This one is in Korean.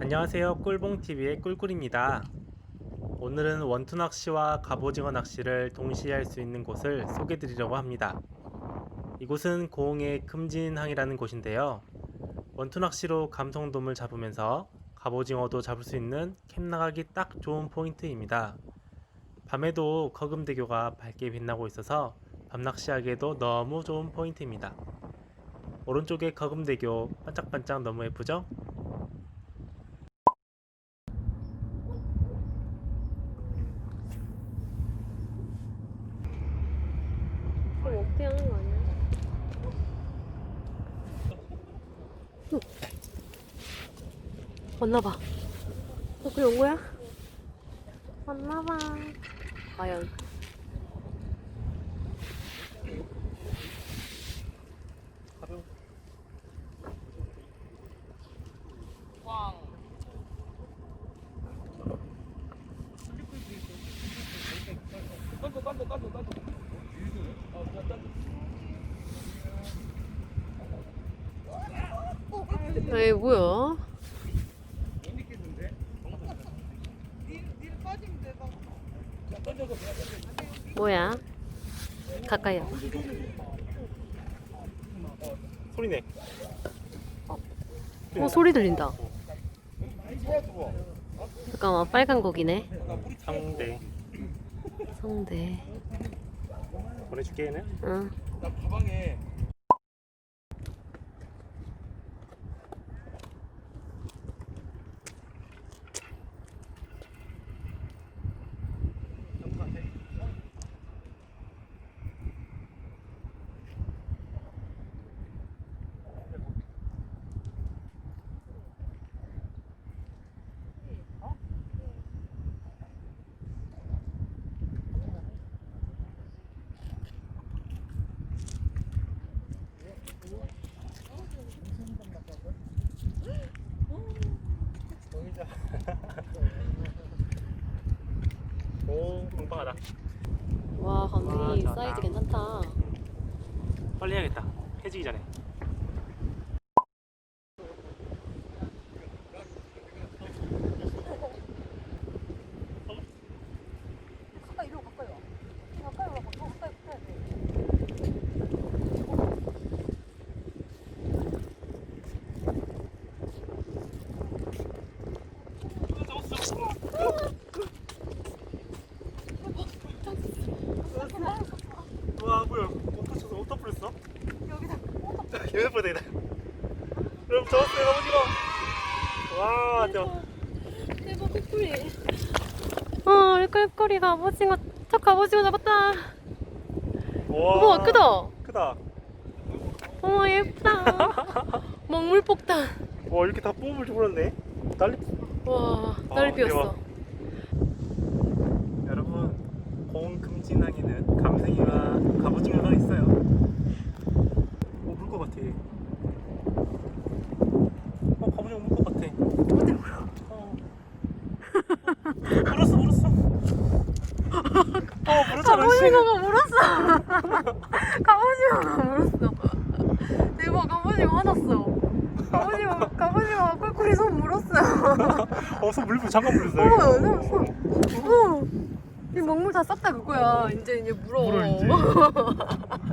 안녕하세요. 꿀봉TV의 꿀꿀입니다. 오늘은 원투 낚시와 갑오징어 낚시를 동시에 할 수 있는 곳을 소개 드리려고 합니다. 이곳은 고흥의 금진항이라는 곳인데요. 원투 낚시로 감성돔을 잡으면서 갑오징어도 잡을 수 있는 캠 나가기 딱 좋은 포인트입니다. 밤에도 거금대교가 밝게 빛나고 있어서 밤 낚시하기에도 너무 좋은 포인트입니다. 오른쪽에 거금대교 반짝반짝 너무 예쁘죠? 왔나봐. 너 그래 온 거야? 왔나봐. 과연. 에이 뭐야? 뭐야? 가까이 와봐. 소리네. 어 소리 들린다. 잠깐만 빨간 고기네. 상대 성대. 보내줄게 얘는. 응. 오 빵빵하다. 와 감독님 와, 사이즈. 괜찮다. 빨리 해야겠다. 해지기 전에. 와 뭐야? 못 붙였어? 어디다 뿌렸어? 여기다. 되겠다. 여러분 잡았어요 갑오징어. 와 대박. 대박 꿀꿀이. 어 우리 꿀꿀이 갑오징어 첫 갑오징어 잡았다. 와 우와 크다. 크다. 어머 예쁘다. 먹물 폭탄. 와 이렇게 다 뽑을 줄 몰랐네. 난리. 와 아, 피었어. 대박. 여러분 고흥 금진항에는 감생이와 갑오징어가 있어요. 어, 물것 같아. 어, 갑오징어 물것 같아. 어디 물어? 어. 물었어, 물었어. 어, 물었잖아. 씨. 갑오징어가 물었어. 갑오징어가 물었어. 대박 갑오징어 화났어. 갑오징어 갑오징어가 꿀꿀이 손 물었어요. 어, 손 물고 잠깐 물었어. 어머 손. 어. 이 먹물 다 쌌다 그거야. 이제 이제 물어. 물어, 이제.